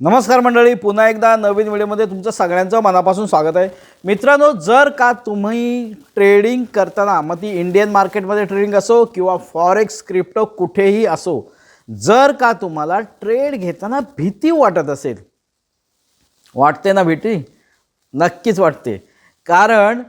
नमस्कार मंडळी पुन्हा एकदा नवीन व्हिडिओमध्ये तुमचं सगळ्यांचं मनापासून स्वागत आहे. मित्रांनो जर का तुम्ही ट्रेडिंग करताना मग ती इंडियन मार्केटमध्ये ट्रेडिंग असो किंवा फॉरेक्स क्रिप्टो कुठेही असो जर का तुम्हाला ट्रेड घेताना भीती वाटत असेल वाटते ना भीती? नक्कीच वाटते. कारण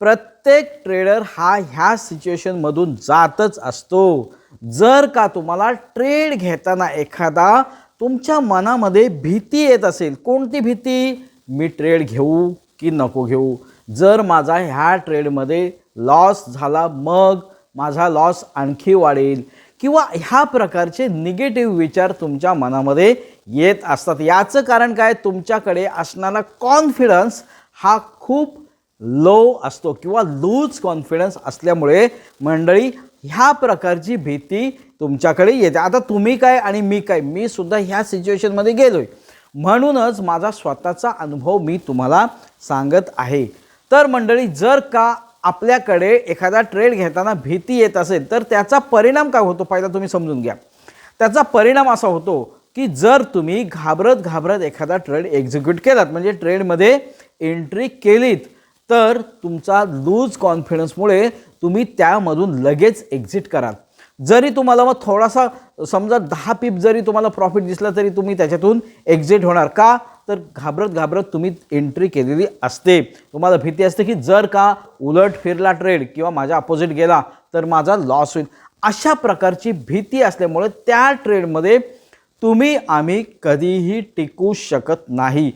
प्रत्येक ट्रेडर हा ह्या सिच्युएशनमधून जातच असतो. जर का तुम्हाला ट्रेड घेताना एखादा तुमच्या मनामध्ये भीती येत असेल कोणती भीती? मी ट्रेड घेऊ की नको घेऊ? जर माझा ह्या ट्रेडमध्ये लॉस झाला मग माझा लॉस आणखी वाढेल. किंवा ह्या प्रकारचे निगेटिव्ह विचार तुमच्या मनामध्ये येत असतात. याचं कारण काय? तुमच्याकडे असणारा कॉन्फिडन्स हा खूप लो असतो किंवा लूज कॉन्फिडन्स असल्यामुळे मंडळी ह्या प्रकारची भीती तुमच्याकडे येते. आता तुम्ही काय आणि मी काय? मी सुद्धा ह्या सिच्युएशनमध्ये गेलो आहे म्हणूनच माझा स्वतःचा अनुभव मी तुम्हाला सांगत आहे. तर मंडळी जर का आपल्याकडे एखादा ट्रेड घेताना भीती येत असेल तर त्याचा परिणाम काय होतो? पहिला तुम्ही समजून घ्या. त्याचा परिणाम असा होतो की जर तुम्ही घाबरत घाबरत एखादा ट्रेड एक्झिक्यूट केलात म्हणजे ट्रेडमध्ये एंट्री केलीत तर तुमचा लूज कॉन्फिडन्समुळे तुम्ही त्यामधून लगेच एक्झिट कराल. जरी तुम्हाला मग थोडासा समजा दहा पीप जरी तुम्हाला प्रॉफिट दिसला तरी तुम्ही त्याच्यातून एक्झिट होणार. का? तर घाबरत घाबरत तुम्ही एंट्री केलेली असते. तुम्हाला भीती असते की जर का उलट फिरला ट्रेड किंवा माझ्या अपोजिट गेला तर माझा लॉस होईल. अशा प्रकारची भीती असल्यामुळे त्या ट्रेडमध्ये तुम्ही आम्ही कधीही टिकू शकत नाही.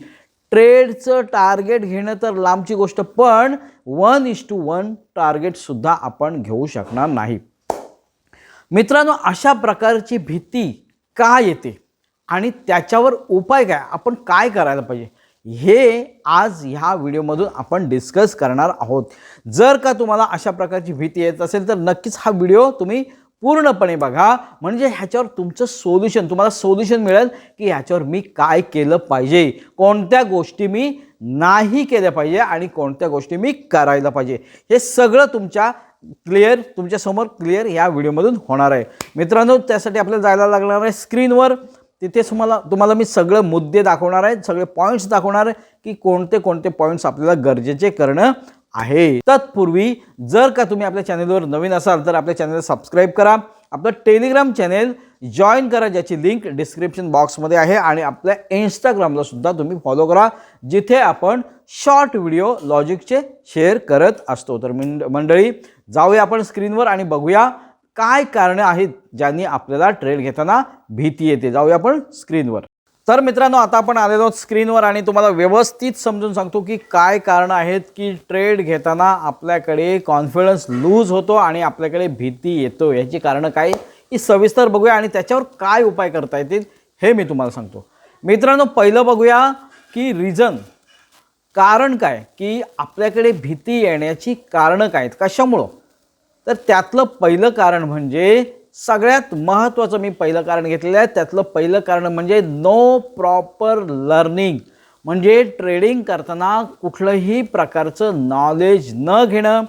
ट्रेडचं टार्गेट घेणं तर लांबची गोष्ट पण वन इज टू वन टार्गेटसुद्धा आपण घेऊ शकणार नाही. मित्रांनो अशा प्रकारची भीती का येते? आणि त्याच्यावर उपाय काय? आपण काय करायला पाहिजे? हे आज ह्या व्हिडिओमधून आपण डिस्कस करणार आहोत. जर का तुम्हाला अशा प्रकारची भीती येत असेल तर नक्कीच हा व्हिडिओ तुम्ही पूर्णपणे बघा. म्हणजे ह्याच्यावर तुमचं सोल्युशन तुम्हाला सोल्युशन मिळेल की ह्याच्यावर मी काय केलं पाहिजे. कोणत्या गोष्टी मी नाही केल्या पाहिजे आणि कोणत्या गोष्टी मी करायला पाहिजे. हे सगळं तुमच्या क्लिअर तुमच्यासमोर क्लिअर या व्हिडिओमधून होणार आहे. मित्रांनो त्यासाठी आपल्याला जायला लागणार आहे स्क्रीनवर तिथे तुम्हाला तुम्हाला मी सगळं मुद्दे दाखवणार आहे सगळे पॉईंट्स दाखवणार आहे की कोणते कोणते पॉईंट्स आपल्याला गरजेचे करणं आहे. तत्पूर्वी जर का तुम्ही आपल्या चॅनेलवर नवीन असाल तर आपल्या चॅनेलला सबस्क्राईब करा. आपलं टेलिग्राम चॅनेल जॉईन करा ज्याची लिंक डिस्क्रिप्शन बॉक्समध्ये आहे आणि आपल्या इंस्टाग्रामला सुद्धा तुम्ही फॉलो करा जिथे आपण शॉर्ट व्हिडिओ लॉजिकचे शेअर करत असतो. तर मंडळी जाऊया आपण स्क्रीनवर आणि बघूया काय कारणं आहेत ज्यांनी आपल्याला ट्रेड घेताना भीती येते. जाऊया आपण स्क्रीनवर तर मित्रांनो आता आपण आलेलो आहोत स्क्रीनवर आणि तुम्हाला व्यवस्थित समजून सांगतो की काय कारणं आहेत की ट्रेड घेताना आपल्याकडे कॉन्फिडन्स लूज होतो आणि आपल्याकडे भीती येतो. याची कारणं काय? ही सविस्तर बघूया आणि त्याच्यावर काय उपाय करता येतील हे मी तुम्हाला सांगतो. मित्रांनो पहिलं बघूया की रिझन कारण काय? की आपल्याकडे भीती येण्याची कारणं काय आहेत? कशामुळं? तर त्यातलं पहिलं कारण म्हणजे सगळ्यात महत्त्वाचं मी पहिलं कारण घेतलेलं आहे. त्यातलं पहिलं कारण म्हणजे नो प्रॉपर लर्निंग म्हणजे ट्रेडिंग करताना कुठलंही प्रकारचं नॉलेज न घेणं.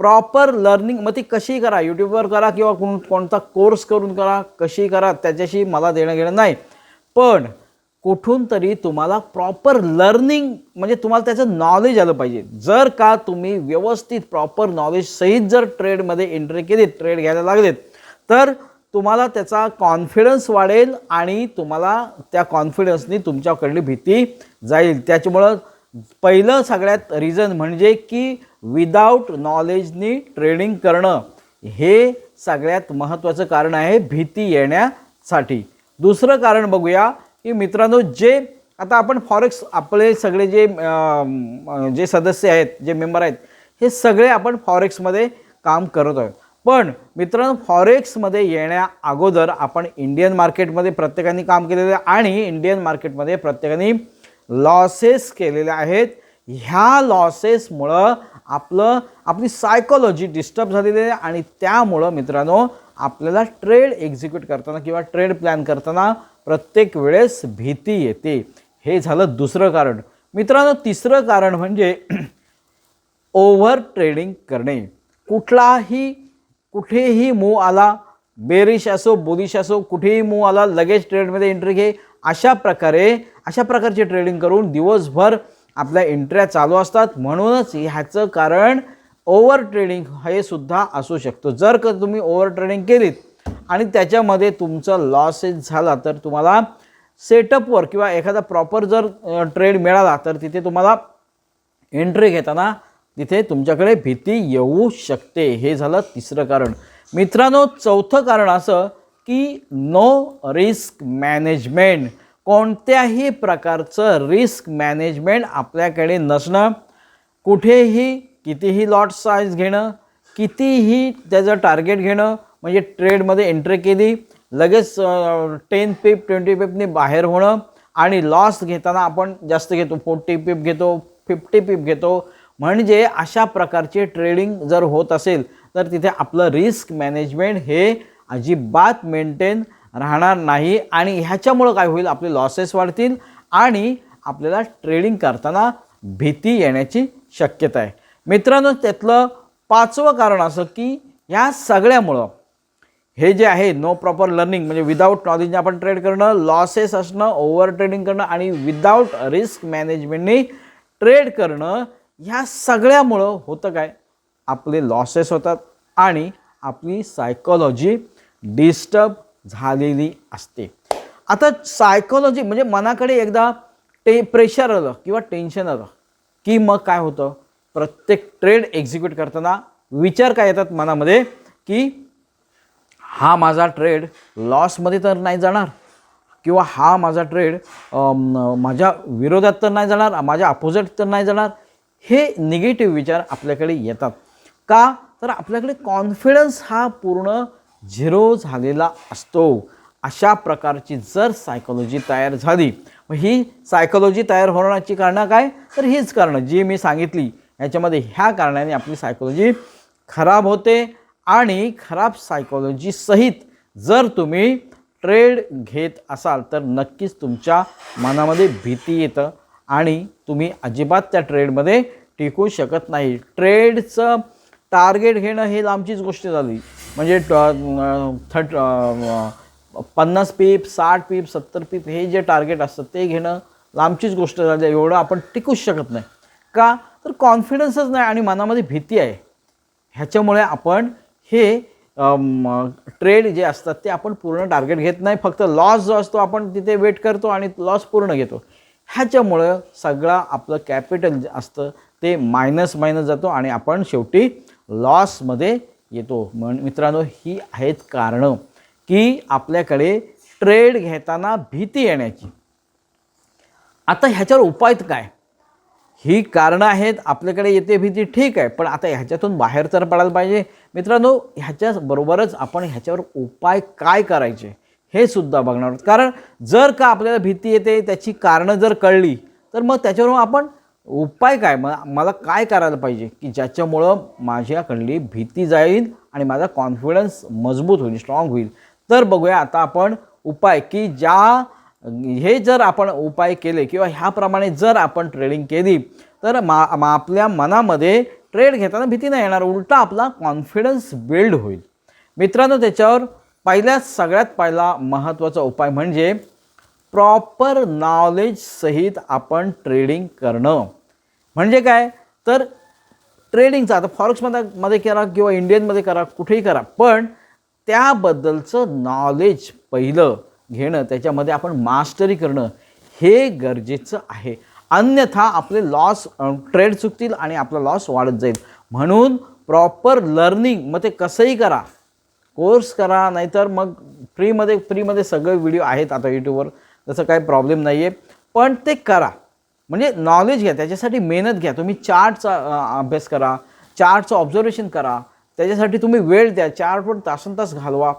प्रॉपर लर्निंग मग ती कशी करा? यूट्यूबवर करा किंवा कोण कोणता कोर्स करून करा कशी करा त्याच्याशी मला देणं घेणं नाही. पण कुठून तरी तुम्हाला प्रॉपर लर्निंग म्हणजे तुम्हाला त्याचं नॉलेज आलं पाहिजे. जर का तुम्ही व्यवस्थित प्रॉपर नॉलेज सहित जर ट्रेडमध्ये एंट्री केलीत ट्रेड घ्यायला लागलेत तर तुम्हाला त्याचा कॉन्फिडन्स वाढेल आणि तुम्हाला त्या कॉन्फिडन्सनी तुमच्याकडली भीती जाईल. त्याच्यामुळं पहिलं सगळ्यात रिझन म्हणजे की विदाऊट नॉलेजनी ट्रेडिंग करणं हे सगळ्यात महत्त्वाचं कारण आहे भीती येण्यासाठी. दुसरं कारण बघूया की मित्रांनो जे आता आपण फॉरेक्स आपले सगळे जे जे सदस्य आहेत जे मेंबर आहेत हे सगळे आपण फॉरेक्समध्ये काम करत आहोत पण मित्रांनो फॉरेक्समध्ये येण्या अगोदर आपण इंडियन मार्केटमध्ये प्रत्येकाने काम केलेलं आहे आणि इंडियन मार्केटमध्ये प्रत्येकाने लॉसेस केलेले आहेत. ह्या लॉसेसमुळं आपलं आपली सायकोलॉजी डिस्टर्ब झालेली आहे आणि त्यामुळं मित्रांनो आपल्याला ट्रेड एक्झिक्यूट करताना किंवा ट्रेड प्लॅन करताना प्रत्येक वेळेस भीती येते. हे झालं दुसरं कारण. मित्रांनो तिसरं कारण म्हणजे ओव्हर ट्रेडिंग करणे. कुठलाही कुठेही मूव आला बेरिश असो बुलिश असो कुठेही मूव आला लगेच ट्रेडमध्ये एंट्री घे. अशा प्रकारे अशा प्रकारचे ट्रेडिंग करून दिवसभर आपल्या एंट्र्या चालू असतात. म्हणूनच ह्याचं कारण ओव्हर ट्रेडिंग हे सुद्धा असू शकतो. जर का तुम्ही ओव्हर ट्रेडिंग केलीत आणि त्याच्यामध्ये तुमचा लॉसेस झाला तर तुम्हाला सेटअपवर किंवा एखादा प्रॉपर जर ट्रेड मिळाला तर तिथे तुम्हाला एंट्री घेताना तिथे तुमच्याकडे भीती येऊ शकते. हे झालं तिसरं कारण. मित्रांनो चौथं कारण असं की नो रिस्क मॅनेजमेंट कोणत्याही प्रकारचं रिस्क मॅनेजमेंट आपल्याकडे नसणं. कुठेही कितीही लॉट साईज घेणं कितीही त्याचं टार्गेट घेणं म्हणजे ट्रेडमध्ये एंट्री केली लगेच टेन पिप ट्वेंटी पिपने बाहेर होणं आणि लॉस घेताना आपण जास्त घेतो फोर्टी पिप घेतो फिफ्टी पिप घेतो म्हणजे अशा प्रकारचे ट्रेडिंग जर होत असेल तर तिथे आपलं रिस्क मॅनेजमेंट हे अजिबात मेंटेन राहणार नाही आणि ह्याच्यामुळं काय होईल आपले लॉसेस वाढतील आणि आपल्याला ट्रेडिंग करताना भीती येण्याची शक्यता आहे. मित्रांनो त्यातलं पाचवं कारण असं की ह्या सगळ्यामुळं हे जे आहे नो प्रॉपर लर्निंग म्हणजे विदाऊट नॉलेजने आपण ट्रेड करणं लॉसेस असणं ओव्हर ट्रेडिंग करणं आणि विदाऊट रिस्क मॅनेजमेंटने ट्रेड करणं ह्या सगळ्यामुळं होतं काय? आपले लॉसेस होतात आणि आपली सायकोलॉजी डिस्टर्ब झालेली असते. आता सायकोलॉजी म्हणजे मनाकडे एकदा टे प्रेशर आलं किंवा टेन्शन आलं की मग काय होतं? प्रत्येक ट्रेड एक्झिक्यूट करताना विचार काय येतात मनामध्ये? की हा माझा ट्रेड लॉसमध्ये तर नाही जाणार किंवा हा माझा ट्रेड माझ्या विरोधात तर नाही जाणार माझ्या अपोजिट तर नाही जाणार हे निगेटिव्ह विचार आपल्याकडे येतात. का? तर आपल्याकडे कॉन्फिडन्स हा पूर्ण झिरो झालेला असतो. अशा प्रकारची जर सायकोलॉजी तयार झाली मग ही सायकोलॉजी तयार होण्याची कारणं काय? तर हीच कारणं जी मी सांगितली. याच्यामध्ये ह्या कारणाने आपली सायकोलॉजी खराब होते आणि खराब सायकोलॉजी सहित जर तुम्ही ट्रेड घेत असाल तर नक्कीच तुमच्या मनामध्ये भीती येतं. आणि तुम्ही अजिबात त्या ट्रेडमध्ये टिकू शकत नाही. ट्रेडचं टार्गेट घेणं हे लांबचीच गोष्ट झाली. म्हणजे थट पन्नास पीप साठ पीप सत्तर पीप हे जे टार्गेट असतं ते घेणं लांबचीच गोष्ट झाली. एवढं आपण टिकूच शकत नाही. का? तर कॉन्फिडन्सच नाही आणि मनामध्ये भीती आहे. ह्याच्यामुळे आपण हे ट्रेड जे असतात ते आपण पूर्ण टार्गेट घेत नाही. फक्त लॉस जो असतो आपण तिथे वेट करतो आणि लॉस पूर्ण घेतो. ह्याच्यामुळं सगळं आपलं कॅपिटल जे असतं ते मायनस मायनस जातो आणि आपण शेवटी लॉसमध्ये येतो. म्हण मित्रांनो ही आहेत कारणं की आपल्याकडे ट्रेड घेताना भीती येण्याची. आता ह्याच्यावर उपाय काय? ही कारणं आहेत आपल्याकडे येते भीती ठीक आहे पण आता ह्याच्यातून बाहेर तर पडायला पाहिजे. मित्रांनो ह्याच्याबरोबरच आपण ह्याच्यावर उपाय काय करायचे? हे सुद्धा बघणार आहोत. कारण जर का आपल्याला भीती येते त्याची कारणं जर कळली तर मग त्याच्यावर आपण उपाय काय? म मला काय करायला पाहिजे? की ज्याच्यामुळं माझ्याकडली भीती जाईल आणि माझा कॉन्फिडन्स मजबूत होईल स्ट्रॉंग होईल. तर बघूया आता आपण उपाय की ज्या हे जर आपण उपाय केले किंवा ह्याप्रमाणे जर आपण ट्रेडिंग केली तर मा मा आपल्या मनामध्ये ट्रेड घेताना भीती नाही येणार उलटा आपला कॉन्फिडन्स बिल्ड होईल. मित्रांनो त्याच्यावर पहिल्या सगळ्यात पहिला महत्त्वाचा उपाय म्हणजे प्रॉपर नॉलेज सहित आपण ट्रेडिंग करणं. म्हणजे काय? तर ट्रेडिंगचं आता फॉरेक्समध्ये मध्ये करा किंवा इंडियनमध्ये करा कुठेही करा पण त्याबद्दलचं नॉलेज पहिलं घेणं त्याच्यामध्ये आपण मास्टरी करणं हे गरजेचं आहे. अन्यथा आपले लॉस ट्रेड चुकतील आणि आपला लॉस वाढत जाईल. म्हणून प्रॉपर लर्निंग मग ते कसंही करा कोर्स करा नाहीतर मग फ्रीमध्ये फ्रीमध्ये सगळे व्हिडिओ आहेत आता यूट्यूबवर तसं काही प्रॉब्लेम नाही आहे पण ते करा. म्हणजे नॉलेज घ्या. त्याच्यासाठी मेहनत घ्या. तुम्ही चार्टचा अभ्यास करा. चार्टचं ऑब्झर्वेशन करा. त्याच्यासाठी तुम्ही वेळ द्या. चार्टवर तासन तास घालवा.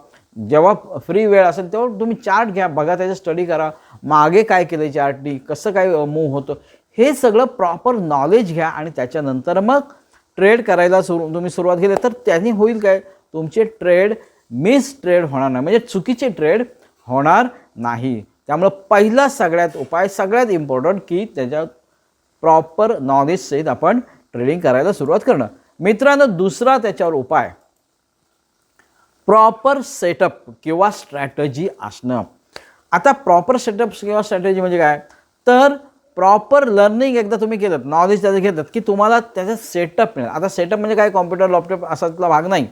जेव्हा फ्री वेळ असेल तेव्हा तुम्ही चार्ट घ्या. बघा त्याचा स्टडी करा. मागे काय केलं आहे चार्टनी कसं काय मूव होतं? हे सगळं प्रॉपर नॉलेज घ्या आणि त्याच्यानंतर मग ट्रेड करायला सुरू तुम्ही सुरुवात केली तर त्यांनी होईल काय? तुमचे ट्रेड मिस ट्रेड होणार नाही. म्हणजे चुकीचे ट्रेड होणार नाही. त्यामुळं पहिला सगळ्यात उपाय सगळ्यात इम्पॉर्टंट की त्याच्यात प्रॉपर नॉलेजसहित आपण ट्रेडिंग करायला सुरुवात करणं. मित्रांनो दुसरा त्याच्यावर उपाय प्रॉपर सेटअप किंवा स्ट्रॅटजी असणं. आता प्रॉपर सेटअप किंवा स्ट्रॅटजी म्हणजे काय? तर प्रॉपर लर्निंग एकदा तुम्ही केलं नॉलेज त्याचं घेतात की तुम्हाला त्याचा सेटअप मिळेल. आता सेटअप म्हणजे काय? कॉम्प्युटर लॅपटॉप असा भाग नाही.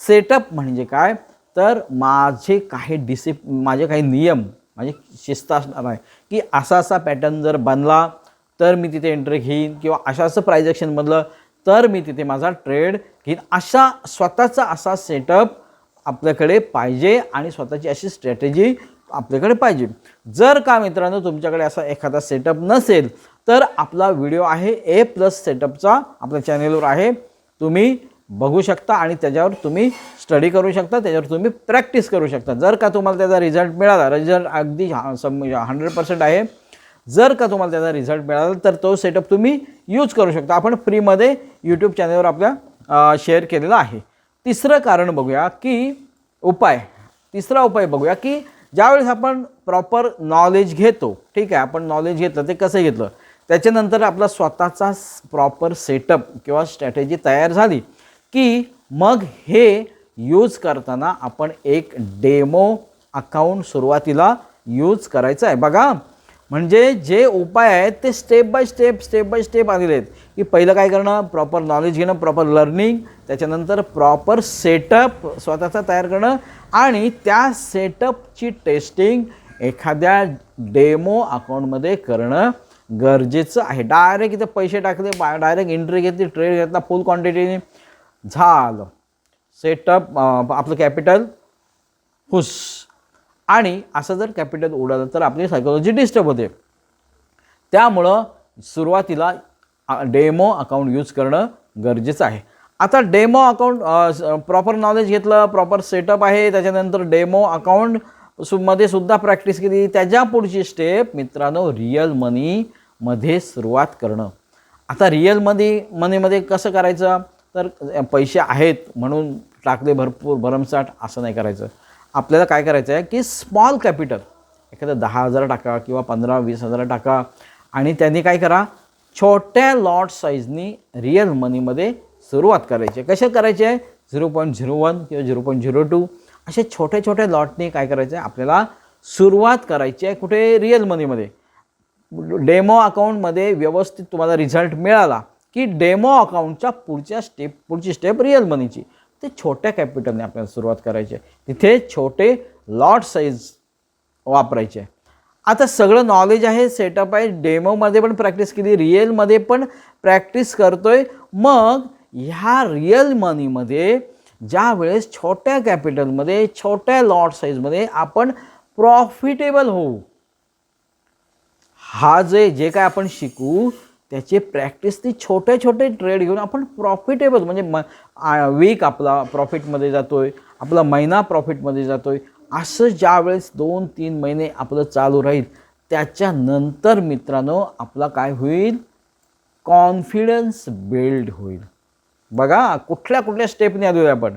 सेटअप म्हणजे काय? तर माझे काही डिसिप माझे काही नियम माझी शिस्त असणार आहे की असा असा पॅटर्न जर बनला तर मी तिथे एंट्री घेईन किंवा अशा असं प्राइज ॲक्शन बनलं तर मी तिथे माझा ट्रेड घेईन. अशा स्वतःचा असा सेटअप आपल्याकडे पाहिजे आणि स्वतःची अशी स्ट्रॅटेजी आपल्याकडे पाहिजे. जर का मित्रांनो तुमच्याकडे असा एखादा सेटअप नसेल तर आपला व्हिडिओ आहे ए प्लस सेटअपचा आपल्या चॅनेलवर आहे. तुम्ही बघू शकता आणि त्याच्यावर तुम्ही स्टडी करू शकता त्याच्यावर तुम्ही प्रॅक्टिस करू शकता. जर का तुम्हाला त्याचा रिझल्ट मिळाला रिझल्ट अगदी हंड्रेड पर्सेंट आहे. जर का तुम्हाला त्याचा रिझल्ट मिळाला तर तो सेटअप तुम्ही यूज करू शकता. आपण फ्रीमध्ये यूट्यूब चॅनलवर आपल्या शेअर केलेला आहे. तिसरं कारण बघूया की उपाय. तिसरा उपाय बघूया की ज्यावेळेस आपण प्रॉपर नॉलेज घेतो ठीक आहे आपण नॉलेज घेतलं ते कसं घेतलं? त्याच्यानंतर आपला स्वतःचा प्रॉपर सेटअप किंवा स्ट्रॅटेजी तयार झाली की मग हे यूज करताना आपण एक डेमो अकाउंट सुरुवातीला यूज करायचं आहे. बघा म्हणजे जे उपाय आहेत ते step by step step by step आलेले आहेत. की पहिलं काय करणं? प्रॉपर नॉलेज घेणं प्रॉपर लर्निंग त्याच्यानंतर प्रॉपर सेटअप स्वतःचा तयार करणं आणि त्या सेटअपची टेस्टिंग एखाद्या डेमो अकाउंटमध्ये करणं गरजेचं आहे. डायरेक्ट इथे पैसे टाकले डायरेक्ट एंट्री घेतली ट्रेड घेतला फुल क्वांटिटीने झालं. सेटअप आपलं कॅपिटल हुस आणि असं जर कॅपिटल उडालं तर आपली सायकोलॉजी डिस्टर्ब होते. त्यामुळं सुरुवातीला डेमो अकाउंट यूज करणं गरजेचं आहे. आता डेमो अकाउंट प्रॉपर नॉलेज घेतलं प्रॉपर सेटअप आहे त्याच्यानंतर डेमो अकाउंट सु मध्ये सुद्धा प्रॅक्टिस केली. त्याच्या पुढची स्टेप मित्रांनो रिअल मनीमध्ये सुरुवात करणं. आता रिअल मनी मनीमध्ये कसं करायचं? तर पैसे आहेत म्हणून टाकले भरपूर भरमसाठ असं नाही करायचं. आपल्याला काय करायचं आहे की स्मॉल कॅपिटल एखादं दहा हजार टाका किंवा पंधरा वीस हजार टाका आणि त्यांनी काय करा छोट्या लॉट साईजनी रिअल मनीमध्ये सुरुवात करायची. आहे कशा करायचे आहे? झिरो पॉईंट झिरो वन किंवा झिरो पॉईंट झिरो टू असे छोट्या छोट्या लॉटने काय करायचं आहे? आपल्याला सुरुवात करायची आहे कुठे? रिअल मनीमध्ये डेमो अकाउंटमध्ये व्यवस्थित तुम्हाला रिझल्ट मिळाला. की डेमो अकाउंटच्या पुढच्या स्टेप पुढची स्टेप रिअल मनीची. ते छोट्या कॅपिटलने आपल्याला सुरुवात करायची. आहे तिथे छोटे लॉट साईज वापरायचे. आहे आता सगळं नॉलेज आहे सेटअप आहे डेमोमध्ये पण प्रॅक्टिस केली रिअलमध्ये पण प्रॅक्टिस करतोय. मग ह्या रिअल मनीमध्ये ज्या वेळेस छोट्या कॅपिटलमध्ये छोट्या लॉट साईजमध्ये आपण प्रॉफिटेबल होऊ. हा जे जे काय आपण शिकू त्याचे प्रॅक्टिस ती छोटे छोटे ट्रेड घेऊन आपण प्रॉफिटेबल म्हणजे म वीक आपला प्रॉफिटमध्ये जातो आहे आपला महिना प्रॉफिटमध्ये जातो आहे असं ज्यावेळेस दोन तीन महिने आपलं चालू राहील त्याच्यानंतर मित्रांनो आपला काय होईल? कॉन्फिडन्स बिल्ड होईल. बघा कुठल्या कुठल्या स्टेपने आलो आहे आपण.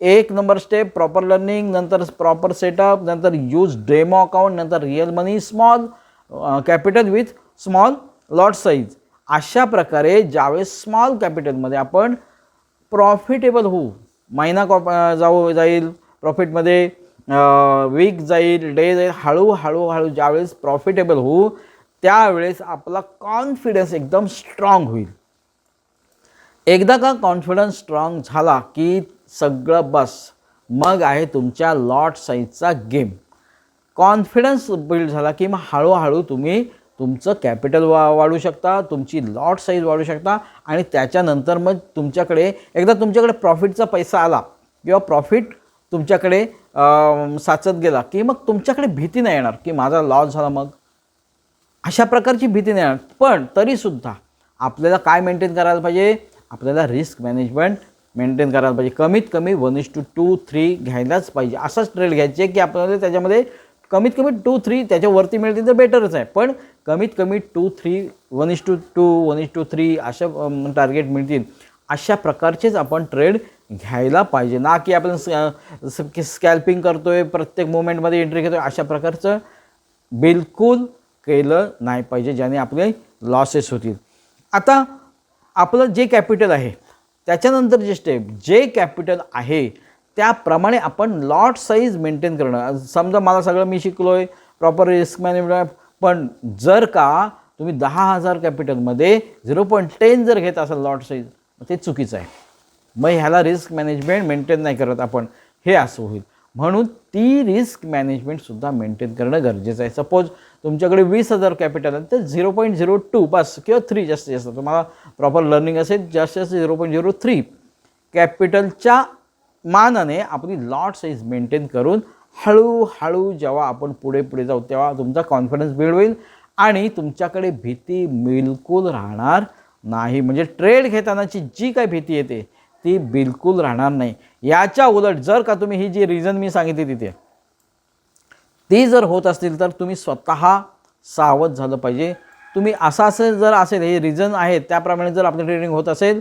एक नंबर स्टेप प्रॉपर लर्निंग नंतर प्रॉपर सेटअप नंतर यूज डेमो अकाउंट नंतर real money small capital with small lot size अशा प्रकारे ज्यावेळेस स्मॉल कॅपिटलमध्ये आपण प्रॉफिटेबल होऊ महिना कॉप जाऊ जाईल प्रॉफिटमध्ये वीक जाईल डे जाईल हळूहळू हळू ज्यावेळेस प्रॉफिटेबल होऊ त्यावेळेस आपला कॉन्फिडन्स एकदम स्ट्रॉंग होईल. एकदा का कॉन्फिडन्स स्ट्रॉंग झाला की सगळं बस मग आहे तुमच्या लॉट साईजचा गेम कॉन्फिडन्स बिल्ड झाला की मग हळूहळू तुम्ही तुमचं कॅपिटल वा वाढू शकता तुमची लॉट साईज वाढू शकता आणि त्याच्यानंतर मग तुमच्याकडे एकदा तुमच्याकडे प्रॉफिटचा पैसा आला किंवा प्रॉफिट तुमच्याकडे साचत गेला की मग तुमच्याकडे भीती नाही येणार की माझा लॉस झाला मग. अशा प्रकारची भीती नाही येणार. पण तरीसुद्धा आपल्याला काय मेंटेन करायला पाहिजे? आपल्याला रिस्क मॅनेजमेंट मेंटेन करायला पाहिजे. कमीत कमी one is to two to घ्यायलाच पाहिजे. असाच ट्रेड घ्यायचे की आपल्याला त्याच्यामध्ये कमीत कमी टू थ्री त्याच्यावरती मिळतील तर बेटरच आहे. पण कमीत कमी two three one is to two one is to three अशा टार्गेट मिळतील. अशा प्रकारचेच आपण ट्रेड घ्यायला पाहिजे. ना की आपण स्कॅल्पिंग करतो आहे प्रत्येक मोमेंटमध्ये एंट्री घेतो आहे अशा प्रकारचं बिलकुल केलं नाही पाहिजे ज्याने आपले लॉसेस होतील. आता आपलं जे कॅपिटल आहे त्याच्यानंतर जे स्टेप जे कॅपिटल आहे त्याप्रमाणे आपण लॉट साईज मेंटेन करणं. समजा मला सगळं मी शिकलो आहे प्रॉपर रिस्क मॅनेजमेंट पण जर का तुम्ही दहा हजार कॅपिटलमध्ये झिरो पॉईंट टेन जर घेत असाल लॉट साईज ते चुकीचं आहे. मग ह्याला रिस्क मॅनेजमेंट मेंटेन नाही करत आपण. हे असं होईल. म्हणून ती रिस्क मॅनेजमेंटसुद्धा मेंटेन करणं गरजेचं आहे. सपोज तुमच्याकडे वीस हजार कॅपिटल आहे तर झिरो पॉईंट झिरो टू बस किंवा थ्री जास्तीत जास्त. तुम्हाला प्रॉपर लर्निंग असेल जास्तीत जास्त झिरो पॉईंट झिरो थ्री कॅपिटलच्या मानाने आपली लॉट साईज मेंटेन करून हळूहळू जेव्हा आपण पुढे पुढे जाऊ तेव्हा तुमचा कॉन्फिडन्स बिल्ड होईल आणि तुमच्याकडे भीती बिलकुल राहणार नाही. म्हणजे ट्रेड घेतानाची जी काही भीती येते ती बिलकुल राहणार नाही. याच्या उलट जर का तुम्ही ही जी रिझन मी सांगितली तिथे ती जर होत असतील तर तुम्ही स्वतः सावध झालं पाहिजे. तुम्ही असं असं जर असेल हे रिझन आहे त्याप्रमाणे जर आपली ट्रेडिंग होत असेल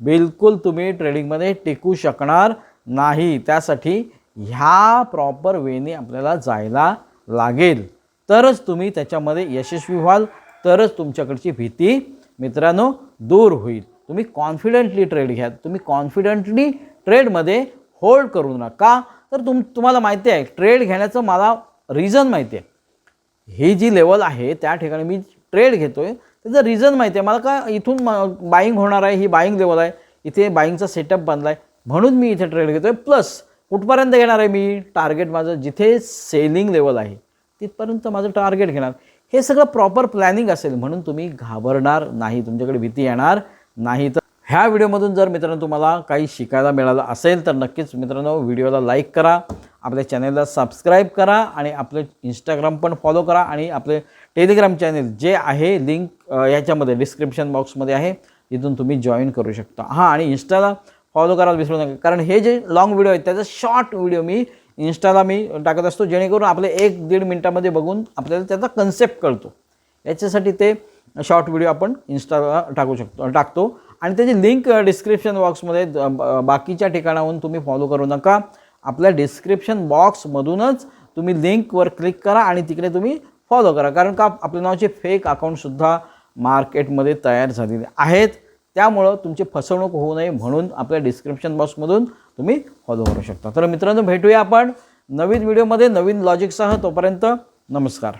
बिलकुल तुम्ही ट्रेडिंगमध्ये टिकू शकणार नाही. त्यासाठी ह्या प्रॉपर वेने आपल्याला जायला लागेल. तरच तुम्ही त्याच्यामध्ये यशस्वी व्हाल तरच तुमच्याकडची भीती मित्रांनो दूर होईल. तुम्ही कॉन्फिडंटली ट्रेड घ्या. तुम्ही कॉन्फिडंटली ट्रेडमध्ये होल्ड करू नका. तर तुम तुम्हाला माहिती आहे ट्रेड घेण्याचं मला रिझन माहिती आहे. ही जी लेवल आहे त्या ठिकाणी मी ट्रेड घेतो आहे त्याचं रिझन माहिती आहे. मला का इथून बाईंग होणार आहे ही बाईंग लेवल आहे. इथे बाईंगचा सेटअप बनला आहे म्हणून मी इथे ट्रेड घेतो आहे प्लस कुठपर्यंत घेणार आहे मी? टार्गेट माझं जिथे सेलिंग लेवल आहे तिथपर्यंत माझं टार्गेट घेणार. हे सगळं प्रॉपर प्लॅनिंग असेल म्हणून तुम्ही घाबरणार नाही. तुमच्याकडे भीती येणार नाही. तर ह्या व्हिडिओमधून जर मित्रांनो तुम्हाला काही शिकायला मिळालं असेल तर नक्कीच मित्रांनो व्हिडिओला लाईक करा आपल्या चॅनलला सबस्क्राईब करा आणि आपलं इंस्टाग्राम पण फॉलो करा आणि आपले टेलिग्राम चॅनेल जे आहे लिंक याच्यामध्ये डिस्क्रिप्शन बॉक्समध्ये आहे तिथून तुम्ही जॉईन करू शकता. हां आणि इंस्टाला फॉलो करायला विसरू नका. कारण हे जे लॉंग व्हिडिओ आहेत त्याचा शॉर्ट व्हिडिओ मी इंस्टाला मी टाकत असतो जेणेकरून आपले एक दीड मिनटामध्ये बघून आपल्याला त्याचा कन्सेप्ट कळतो. याच्यासाठी ते शॉर्ट व्हिडिओ आपण इंस्टाला टाकू शकतो टाकतो. आणि त्याची लिंक डिस्क्रिप्शन बॉक्समध्ये बाकीच्या ठिकाणाहून तुम्ही फॉलो करू नका. आपल्या डिस्क्रिप्शन बॉक्समधूनच तुम्ही लिंकवर क्लिक करा आणि तिकडे तुम्ही फॉलो करा. कारण का आपल्या नावाचे फेक अकाउंटसुद्धा मार्केटमध्ये तयार झालेले आहेत. त्यामुळं तुमची फसवणूक होऊ नये म्हणून आपल्या डिस्क्रिप्शन बॉक्समधून तुम्ही फॉलो करू शकता. तर मित्रांनो भेटूया आपण नवीन व्हिडिओमध्ये नवीन लॉजिकसह तोपर्यंत नमस्कार.